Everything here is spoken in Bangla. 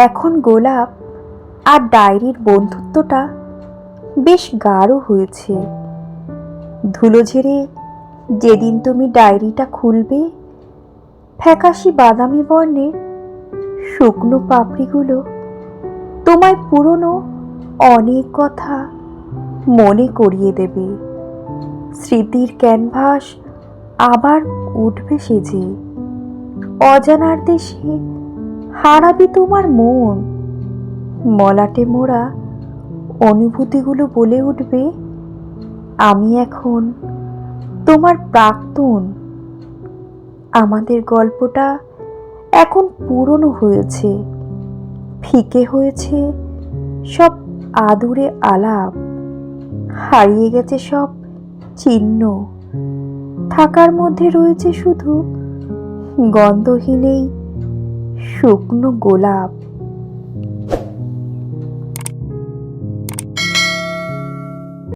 এখন গোলাপ আর ডায়েরির বন্ধুত্বটা বেশ গাঢ় হয়েছে। ধুলো ঝেড়ে যেদিন তুমি ডায়েরিটা খুলবে, ফ্যাকাশি বাদামি বর্ণের শুকনো পাপড়িগুলো তোমায় পুরনো অনেক কথা মনে করিয়ে দেবে। স্মৃতির ক্যানভাস আবার উঠবে সেজে। অজানার দেশে হারাবে তোমার মন। মলাটে মোড়া অনুভূতিগুলো বলে উঠবে, আমি এখন তোমার প্রাক্তন। আমাদের গল্পটা এখন পুরনো হয়েছে, ফিকে হয়েছে, সব আদুরে আলাপ, হারিয়ে গেছে সব চিহ্ন। থাকার মধ্যে রয়েছে শুধু গন্ধহীনেই শুকনো গোলাপ।